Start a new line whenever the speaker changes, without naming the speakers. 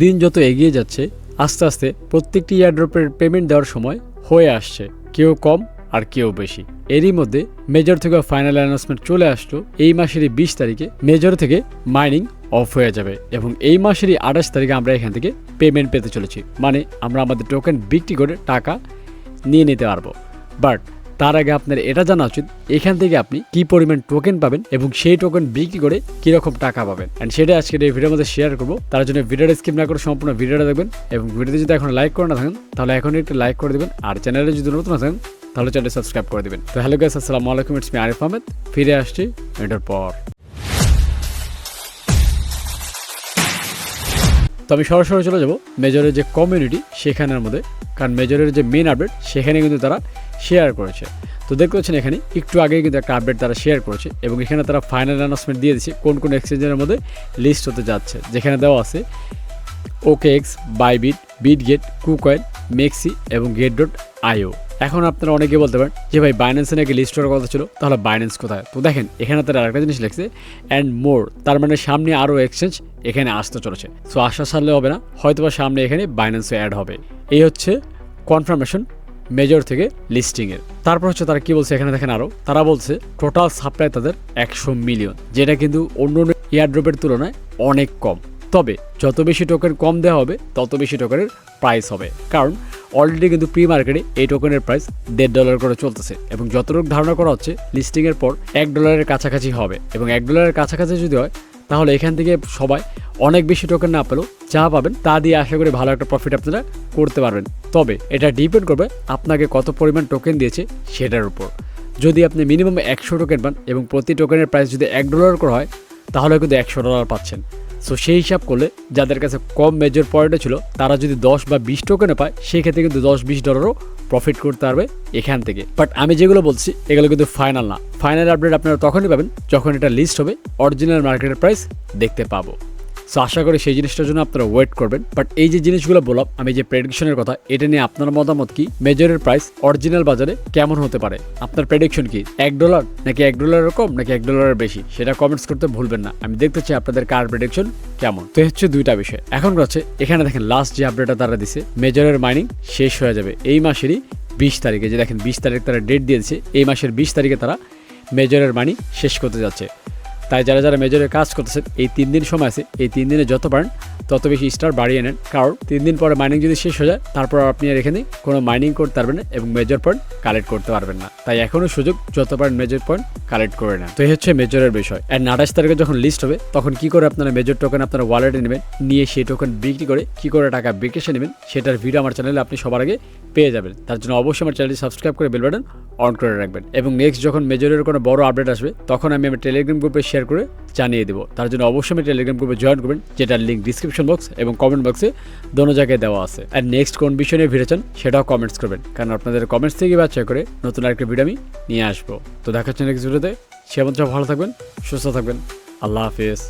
দিন যত এগিয়ে যাচ্ছে, আস্তে আস্তে প্রত্যেকটি এয়ারড্রপের পেমেন্ট দেওয়ার সময় হয়ে আসছে, কেউ কম আর কেউ বেশি। এরই মধ্যে মেজর থেকে ফাইনাল অ্যানাউন্সমেন্ট চলে আসলো এই মাসেরই বিশ তারিখে মেজর থেকে মাইনিং অফ হয়ে যাবে এবং এই মাসেরই আঠাশ তারিখে আমরা এখান থেকে পেমেন্ট পেতে চলেছি। মানে আমরা আমাদের টোকেন বিক্রি করে টাকা নিয়ে নিতে পারব। বাট তার আগে আপনার এটা জানা উচিত, এখান থেকে আপনি কি পরিমাণ টোকেন পাবেন এবং সেই টোকেন বিক্রি করে কীরকম টাকা পাবেন। অ্যান্ড সেটা আজকের এই ভিডিওর মধ্যে শেয়ার করব। তার জন্য ভিডিওটা স্কিপ না করে সম্পূর্ণ ভিডিওটা দেখবেন এবং ভিডিওতে যদি এখন লাইক করে না থাকেন, তাহলে এখন একটু লাইক করে দেবেন। আর চ্যানেলে যদি নতুন থাকেন তাহলে চ্যানেল সাবস্ক্রাইব করে দেবেন। তো হ্যালো গাইস আসসালামু আলাইকুম ইটস মি আরিফ আহমেদ ফিরে আসছি এটার পর। তো আমি সরাসরি চলে যাব মেজরের যে কমিউনিটি সেখানের মধ্যে। কারণ মেজরের যে মেন আপডেট সেখানে কিন্তু তারা শেয়ার করেছে। তো দেখতে পাচ্ছেন এখানে একটু আগে কিন্তু একটা আপডেট তারা শেয়ার করেছে এবং এখানে তারা ফাইনাল অ্যানাউন্সমেন্ট দিয়ে দিচ্ছে কোন কোন এক্সচেঞ্জের মধ্যে লিস্ট হতে যাচ্ছে। যেখানে দেওয়া আছে OKX Bybit Bitget KuCoin MEXC এবং গেট ডট আইও। এখন আপনারা অনেকে বলতে পারেন যে ভাই বাইন্যান্সে নাকি লিস্ট হওয়ার কথা ছিল, তাহলে বাইন্যান্স কোথায়? তো দেখেন, এখানে তারা আরেকটা জিনিস লিখছে অ্যান্ড মোর তার মানে সামনে আরও এক্সচেঞ্জ এখানে আসতে চলেছে। সো আসা সারলে হবে না, হয়তোবা সামনে এখানে বাইন্যান্সও অ্যাড হবে। এই হচ্ছে কনফার্মেশন মেজর থেকে লিস্টিংয়ের তারপর হচ্ছে তারা কি বলছে এখানে দেখেন আরও তারা বলছে টোটাল সাপ্লাই তাদের একশো মিলিয়ন যেটা কিন্তু অন্য অন্য এয়ারড্রপের তুলনায় অনেক কম। তবে যত বেশি টোকেন কম দেওয়া হবে, তত বেশি টোকেনের প্রাইস হবে। কারণ অলরেডি কিন্তু প্রি মার্কেটে এই টোকেনের প্রাইস দেড় ডলার করে চলতেছে এবং যতটুকু ধারণা করা হচ্ছে লিস্টিংয়ের পর এক ডলারের কাছাকাছি হবে এবং এক ডলারের কাছাকাছি যদি হয়, তাহলে এখান থেকে সবাই অনেক বেশি টোকেন না পেলেও যা পাবেন তা দিয়ে আশা করি ভালো একটা প্রফিট আপনারা করতে পারবেন। তবে এটা ডিপেন্ড করবে আপনাকে কত পরিমাণ টোকেন দিয়েছে সেটার উপর। যদি আপনি মিনিমাম একশো টোকেন পান এবং প্রতি টোকেনের প্রাইস যদি এক ডলার করে হয়, তাহলে কিন্তু একশো ডলার পাচ্ছেন। সো সেই হিসাব করলে যাদের কাছে কম মেজর পয়েন্টে ছিল, তারা যদি দশ বা বিশ টোকেনে পায় সেই ক্ষেত্রে কিন্তু দশ বিশ ডলারও প্রফিট করতে পারবে এখান থেকে। বাট আমি যেগুলো বলছি, এগুলো কিন্তু ফাইনাল না। ফাইনাল আপডেট আপনারা তখনই পাবেন যখন এটা লিস্ট হবে অরিজিনাল মার্কেটের প্রাইস দেখতে পাবো। সো আশা করি সেই জিনিসটার জন্য আপনারা ওয়েট করবেন। বাট এই যে জিনিসগুলো বললাম, আমি যে প্রেডিকশনের কথা, এটা নিয়ে আপনার মতামত কি? মেজরের প্রাইস অরিজিনাল বাজারে কেমন হতে পারে? আপনার প্রেডিকশন কি? এক ডলার নাকি এক ডলারের কম, নাকি এক ডলারের বেশি? সেটা কমেন্টস করতে ভুলবেন না। আমি দেখতে চাই আপনাদের কার প্রেডিকশন কেমন। তো হচ্ছে দুইটা বিষয়। এখন হচ্ছে, এখানে দেখেন লাস্ট যে আপডেটটা তারা দিছে মেজরের মাইনিং শেষ হয়ে যাবে। এই মাসেরই বিশ তারিখে যে দেখেন, বিশ তারিখ তারা ডেট দিয়েছে, এই মাসের বিশ তারিখে তারা মেজরের মানি শেষ করতে যাচ্ছে। তাই যারা যারা মেজরে কাজ করতেছেন এই তিন দিন সময় আছে, এই তিন দিনে যত পারেন, তত বেশি স্টার বাড়িয়ে নেন। কারণ তিন দিন পরে মাইনিং যদি শেষ হয়ে যায়, তারপর আপনি আর এখানে কোনো মাইনিং করতে পারবেন না এবং মেজর পয়েন্ট কালেক্ট করতে পারবেন না। তাই এখনও সুযোগ, যত পারেন মেজর পয়েন্ট কালেক্ট করে নেন। তো এই হচ্ছে মেজরের বিষয়। অ্যান্ড আঠাশ তারিখে যখন লিস্ট হবে, তখন কি করে আপনারা মেজর টোকেন আপনারা ওয়ালেটে নেবেন, নিয়ে সেই টোকেন বিক্রি করে কি করে টাকা বিকেশে নেবেন, সেটার ভিডিও আমার চ্যানেলে আপনি সবার আগে পেয়ে যাবেন। তার জন্য অবশ্যই আমার চ্যানেলটি সাবস্ক্রাইব করে বেল বাটন অন করে রাখবেন। এবং নেক্সট যখন মেজরের কোনো বড় আপডেট আসবে, তখন আমি আমার টেলিগ্রাম গ্রুপে শেয়ার করে জানিয়ে দেবো। তার জন্য অবশ্যই আমি টেলিগ্রাম গ্রুপে জয়েন করবেন, যেটার লিঙ্ক ডিসক্রিপশন বক্স এবং কমেন্ট বক্সে দোনো জায়গায় দেওয়া আছে। আর নেক্সট কোন বিষয় নিয়ে ভিডিও চান সেটাও কমেন্টস করবেন। কারণ আপনাদের কমেন্টস থেকে বাচ্চা করে নতুন আরেকটা ভিডিও আমি নিয়ে আসব। তো দেখাচ্ছেন নেক্সট ভিডিওতে সে ভালো থাকবেন, সুস্থ থাকবেন। আল্লাহ হাফিজ।